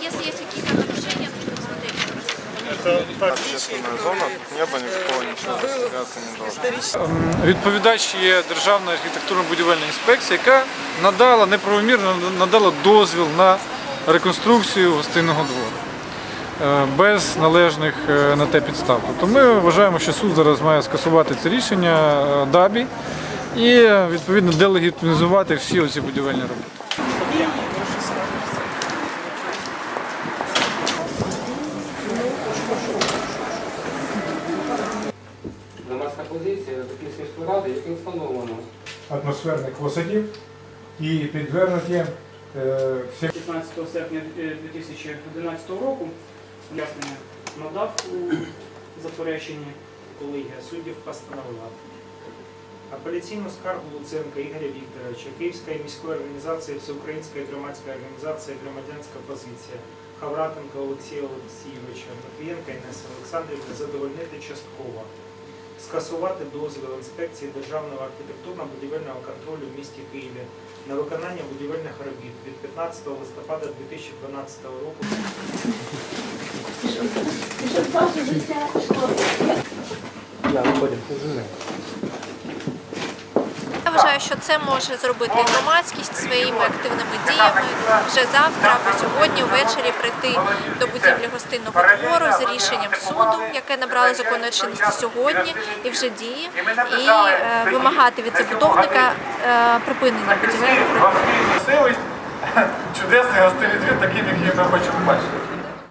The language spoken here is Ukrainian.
Если есть какие-то нарушения, нужно смотреть. Это общественная зона, тут неба никакого нічого розстрілятися не должно. Відповідач є Державна архітектурно-будівельна інспекція, яка надала неправомірно надала дозвіл на реконструкцію гостинного двору без належних е, на те підстав. Тобто ми вважаємо, що суд зараз має скасувати це рішення е, ДАБІ і е, відповідно делегітимізувати всі оці будівельні роботи. Громадська позиція до Київської ради, яким встановлено атмосферних осадів і підвернуті е, 15 серпня е, 2011 року пояснення надав у запереченні. колегія суддів постановила апеляційну скаргу Луценка Ігоря Вікторовича, Київської міської організації Всеукраїнської громадської організації, Громадянська позиція Хавратенка Олексія Олексійовича, Матвієнка Інеса Олександрівна задовольнити частково. Скасувати дозвіл інспекції Державного архітектурно-будівельного контролю в місті Києві на виконання будівельних робіт від 15 листопада 2012 року. Я вважаю, що це може зробити громадськість своїми активними діями. Вже завтра або сьогодні ввечері прийти до будівлі гостинного двору з рішенням суду, яке набрало законної чинності сьогодні і вже діє, і е, вимагати від забудовника е, припинення будівельних. Чудесний гостинний двір, таким, який ми хочемо бачити.